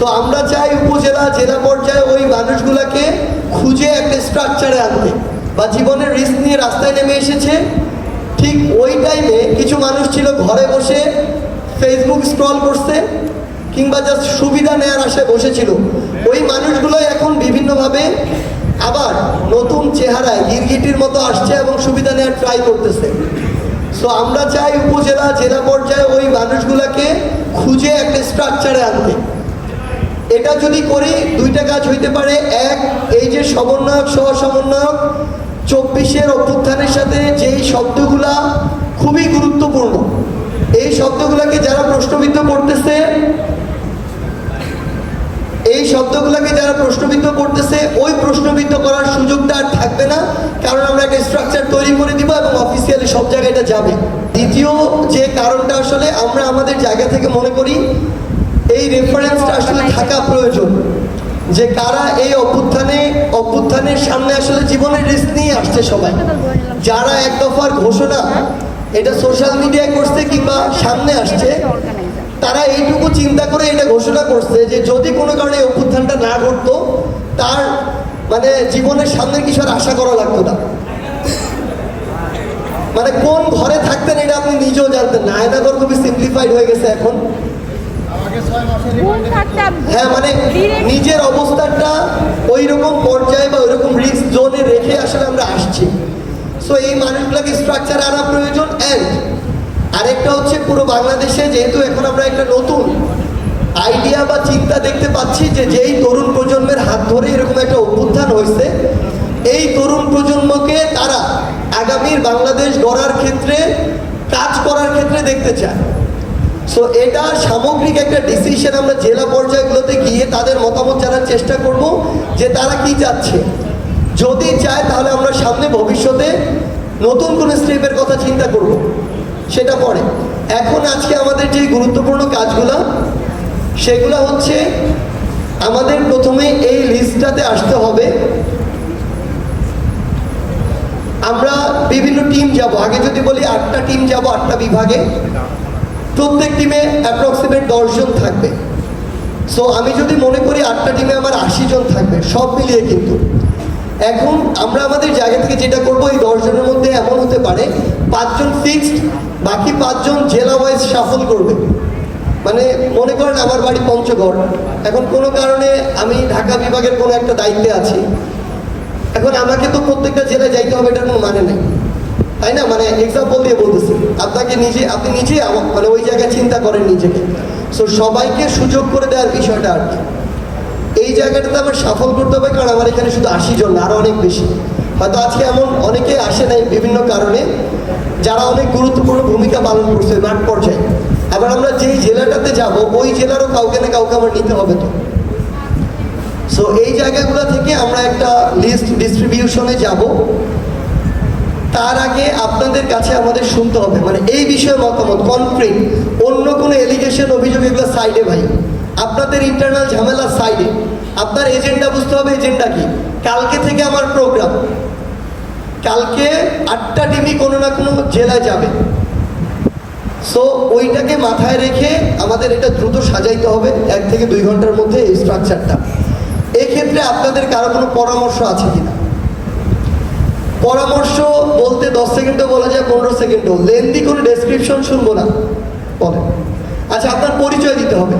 So আমরা চাই উপজেলা, জেলা পর্যায়ে ওই মানুষগুলাকে খুঁজে একটা স্ট্রাকচারে আনতে। বা জীবনের রিস্ক নিয়ে রাস্তায় নেমে এসেছে। ঠিক ওই টাইমে কিছু মানুষ ছিল ঘরে বসে ফেসবুক স্ক্রল করছে কিংবা জাস্ট সুবিধা নেওয়ার আশায় বসেছিল। ওই মানুষগুলো এখন বিভিন্নভাবে আবার নতুন চেহারায় গিরগিটির মতো আসছে এবং সুবিধা নেওয়ার ট্রাই করতেছে। সো আমরা চাই উপজেলা, জেলা পর্যায়ে ওই মানুষগুলোকে খুঁজে একটা স্ট্রাকচারে আনতে। এটা যদি করি, দুইটা কাজ হইতে পারে। এক, এই যে সমন্বয়ক সহ সমন্বয়ক চব্বিশের অভ্যুত্থানের সাথে যেই শব্দগুলা খুবই গুরুত্বপূর্ণ, এই শব্দগুলোকে যারা প্রশ্নবিদ্ধ করতেছে, এই শব্দগুলোকে যারা প্রশ্নবিদ্ধ করতেছে, ওই প্রশ্নবিদ্ধ করার সুযোগটা আর থাকবে না, কারণ আমরা একটা স্ট্রাকচার তৈরি করে দিব এবং অফিসিয়ালি সব জায়গায় এটা যাবে। দ্বিতীয় যে কারণটা আসলে আমরা আমাদের জায়গা থেকে মনে করি, এই রেফারেন্সটা আসলে যে কারা এই অভ্যুত্থানে অভ্যুত্থানের সামনে আসলে জীবনের রিস্ক নিয়ে আসছে সবাই। যারা এক দফার ঘোষণা এটা সোশ্যাল মিডিয়ায় করছে কিংবা সামনে আসছে তারা এইটুকু চিন্তা করে এটা ঘোষণা করছে যে যদি কোনো কারণে এই অভ্যুত্থানটা না ঘটতো তার মানে জীবনের সামনে কিছু আর আশা করা লাগতো না। মানে কোন ঘরে থাকতেন এটা আপনি নিজেও জানতেন না। আয়নাগর খুবই সিম্পলিফাইড হয়ে গেছে এখন। হ্যাঁ মানে নিজের অবস্থানটা ওই রকম পর্যায়ে বা ওই রকম রিস্ক জোনে রেখে আসলে আমরা আসছি। সো এই মানুষগুলোকে স্ট্রাকচার আনা প্রয়োজন অ্যান্ড আরেকটা হচ্ছে পুরো বাংলাদেশে যেহেতু এখন আমরা একটা নতুন আইডিয়া বা চিন্তা দেখতে পাচ্ছি যে যেই তরুণ প্রজন্মের হাত ধরে এরকম একটা অভ্যুত্থান হয়েছে, এই তরুণ প্রজন্মকে তারা আগামীর বাংলাদেশ গড়ার ক্ষেত্রে, কাজ করার ক্ষেত্রে দেখতে চায়। সো এটা সামগ্রিক একটা ডিসিশন আমরা জেলা পর্যায়গুলোতে গিয়ে তাদের মতামত জানার চেষ্টা করব যে তারা কি চাচ্ছে। যদি চায় তাহলে আমরা সামনে ভবিষ্যতে নতুন কোনো স্টেপের কথা চিন্তা করব। সেটা পরে। এখন আজকে আমাদের যে গুরুত্বপূর্ণ কাজগুলো, সেগুলো হচ্ছে আমাদের প্রথমে এই লিস্টটাতে আসতে হবে। আমরা বিভিন্ন টিম যাব। আগে যদি বলি আটটা টিম যাব, আটটা বিভাগে। প্রত্যেক টিমে অ্যাপ্রক্সিমেট দশজন থাকবে। সো আমি যদি মনে করি আটটা টিমে আমার আশি জন থাকবে, সব মিলিয়ে কিন্তু। এখন আমরা আমাদের জায়গা থেকে যেটা করব, এই দশজনের মধ্যে এমন হতে পারে, পাঁচজন ফিক্সড বাকি পাঁচজন জেলা ওয়াইজ সাফল করবে। মানে মনে করেন আমার বাড়ি পঞ্চগড়। এখন কোনো কারণে আমি ঢাকা বিভাগের কোনো একটা দায়িত্বে আছি। এখন আমাকে তো প্রত্যেকটা জেলায় যাইতে হবে, এটার কোনো মানে নেই। তাই না? মানে এক্সাম্পল দিয়ে বলতেছি। আপনাকে নিজে আপনি নিজে মানে ওই জায়গায় চিন্তা করেন নিজেকে। সো সবাইকে সুযোগ করে দেওয়ার বিষয়টা আর কি। এই জায়গাটাতে আমার সফল করতে হবে, কারণ আমার এখানে শুধু আশি জন আরও অনেক বেশি। হয়তো আজকে এমন অনেকে আসে নাই বিভিন্ন কারণে, যারা অনেক গুরুত্বপূর্ণ ভূমিকা পালন করছে মাঠ পর্যায়ে। আবার আমরা যেই জেলাটাতে যাব, ওই জেলারও কাউকে না কাউকে আমার নিতে হবে তো। সো এই জায়গাগুলো থেকে আমরা একটা লিস্ট ডিস্ট্রিবিউশনে যাব। তার আগে আপনাদের কাছে আমাদের শুনতে হবে। মানে এই বিষয়ে মতামত কনক্রিট অন্য কোনো এলিগেশন অভিযোগ এগুলো সাইডে ভাই। আপনাদের ইন্টারনাল ঝামেলা সাইডে আপনার এজেন্ডা বুঝতে হবে এজেন্ডা কি। কালকে থেকে আমার প্রোগ্রাম কালকে আটটা টিমই কোনো না কোনো জেলায় যাবে। সো ওইটাকে মাথায় রেখে আমাদের এটা দ্রুত সাজাইতে হবে। এক থেকে দুই ঘণ্টার মধ্যে এই স্ট্রাকচারটা এক্ষেত্রে আপনাদের কারও কোনো পরামর্শ আছে কিনা? পরামর্শ বলতে দশ সেকেন্ডও বলা যায়, পনেরো সেকেন্ডও। লেন্দি কোনো ডেসক্রিপশন শুনব না। বলেন। আচ্ছা আপনার পরিচয় দিতে হবে।